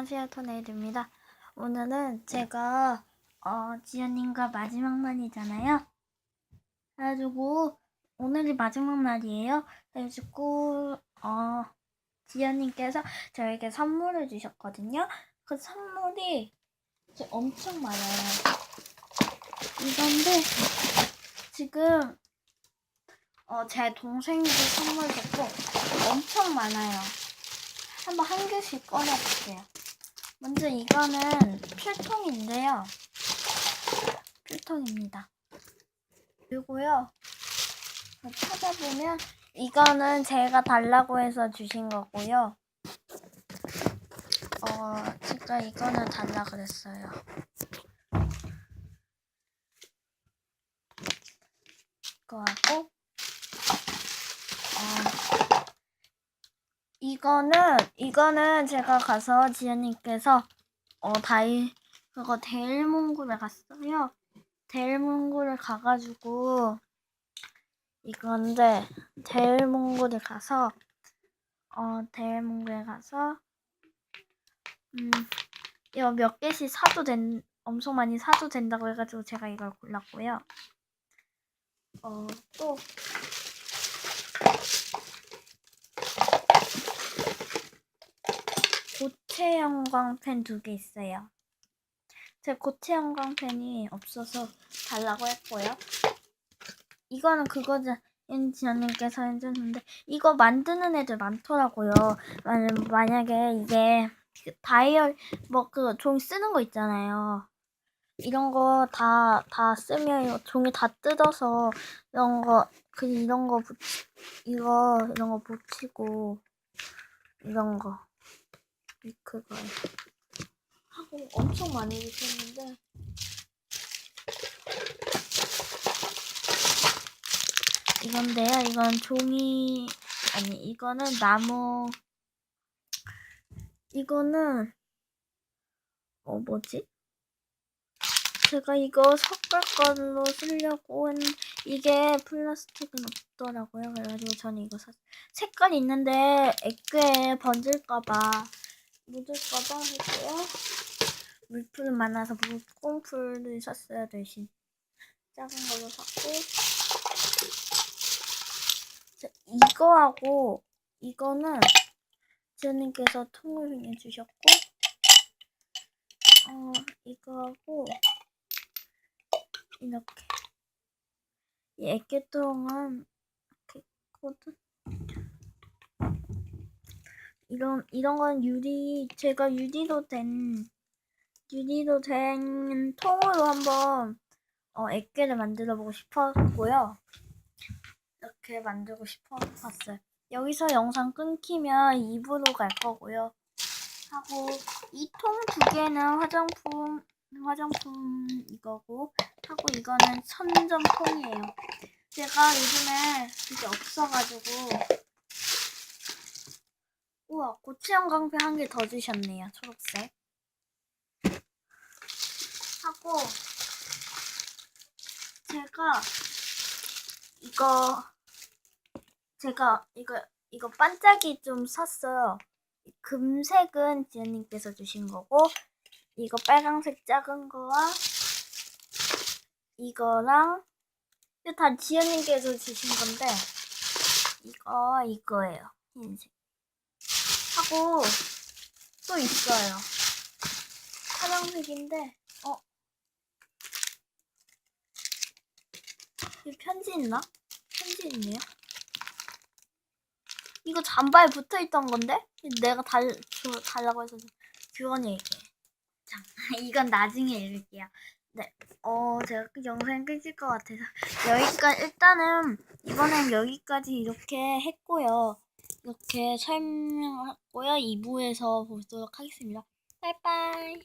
안녕하세요, 토네이드입니다. 오늘은 제가 어, 지연님과 마지막 날이잖아요. 그래가지고 오늘이 마지막 날이에요. 그래가지고 어, 지연님께서 저에게 선물을 주셨거든요. 그 선물이 엄청 많아요. 이건데 지금 어, 제 동생도 선물 줬고 엄청 많아요. 한번 한 개씩 꺼내볼게요. 먼저 이거는 필통인데요. 필통입니다. 그리고요. 찾아보면 이거는 제가 달라고 해서 주신 거고요. 어, 제가 이거는 달라 그랬어요. 이거 하고 어, 이거는 이거는 제가 가서 지연님께서 어 다이 그거 데일몽굴에 갔어요. 데일몽굴에 가가지고 이건데 데일몽굴에 가서 어 데일몽굴에 가서 음 이거 몇 개씩 사도 된 엄청 많이 사도 된다고 해가지고 제가 이걸 골랐고요. 어또 고체 형광펜 두 개 있어요. 제 고체 형광펜이 없어서 달라고 했고요. 이거는 그거죠. 지연님께서 해주는데 이거 만드는 애들 많더라고요. 만- 만약에 이게 그 다이얼 뭐그 종이 쓰는 거 있잖아요. 이런 거 다 다 쓰면 종이 다 뜯어서 이런 거 그 이런 거 붙, 이거 이런 거 붙이고 이런 거 이 그거 하고 엄청 많이 주셨는데 이건데요. 이건 종이 아니 이거는 나무 이거는 어 뭐지? 제가 이거 섞을 걸로 쓰려고 했 이게 플라스틱은 없더라고요. 그래가지고 저는 이거 샀 색깔 있는데 액괴에 번질까봐 묻을까봐 했고요. 물풀은 많아서 물꽁풀을 샀어요 대신 작은 걸로 샀고 자, 이거하고 이거는 지연님께서 통을 해주셨고 어 이거하고 이렇게 이 애교통은 이렇게 있거든 이런 이런 건 유리 제가 유리로 된 유리로 된 통으로 한번 어 애교를 만들어 보고 싶었고요. 이렇게 만들고 싶어 봤어요. 여기서 영상 끊기면 입으로 갈 거고요. 하고 이 통 두 개는 화장품 화장품 이거고 하고 이거는 선점통이에요. 제가 요즘에 이게 없어가지고 우와 고추장 강패 한 개 더 주셨네요. 초록색 하고 제가 이거 제가 이거 이거 반짝이 좀 샀어요. 금색은 지연님께서 주신 거고 이거 빨강색 작은 거와 이거랑 이거 다 지연님께서 주신 건데 이거 이거예요 흰색 하고 또 있어요. 파란색인데 어? 여기 편지 있나? 편지 있네요. 이거 잠바에 붙어 있던 건데? 내가 달 줘, 달라고 해서 얘기해. 자, 이건 나중에 읽을게요. 네, 어, 제가 그 영상 끊길 것 같아서. 여기까지 일단은 이번엔 여기까지 이렇게 했고요. 이렇게 설명했고요. 2부에서 보도록 하겠습니다. 빠이빠이.